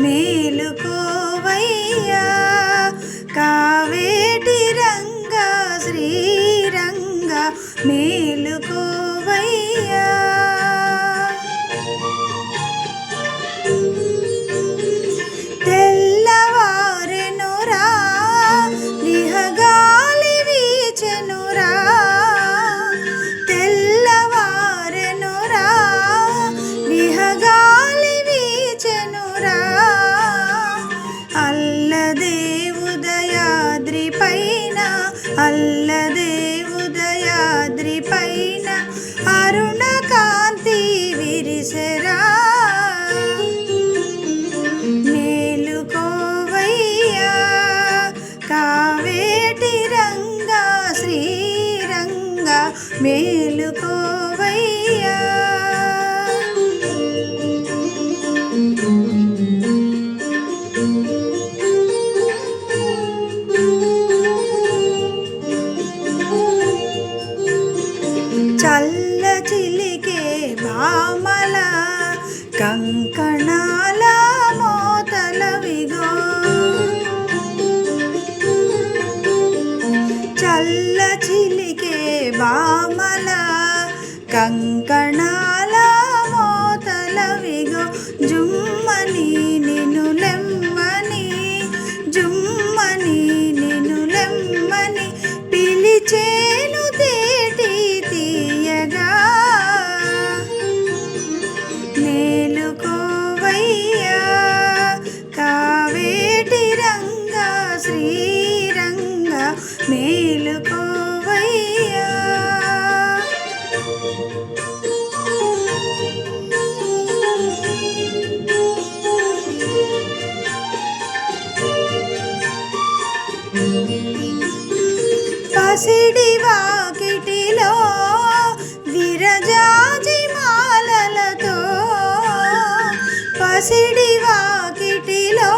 మేలుకోవయ్యా. కావేటి రంగా శ్రీరంగా మే అల్లదే ఉదయాద్రి పైన అరుణ కాంతి విరిసరా మేలుకోవయ్యా కావేటి రంగా శ్రీరంగా మేలుకో కంకణాల మోతల విగో చల్ల చిలికే బామల కంకణాల మోతల విగో జుమ్మని నిన్ను పసిడి వాకిటిలో విరజాజి మాలలతో. పసిడి వాకిటిలో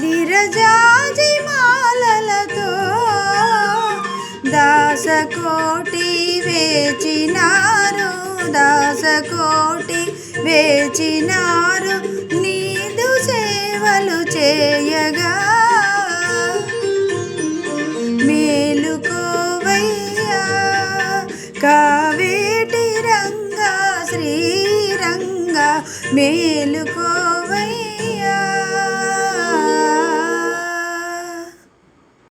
విరజాజి మాలలతో. దాసకోటి వేచినారు దాసకోటి వేచినారు. కావేటి రంగా శ్రీరంగా మేలుకో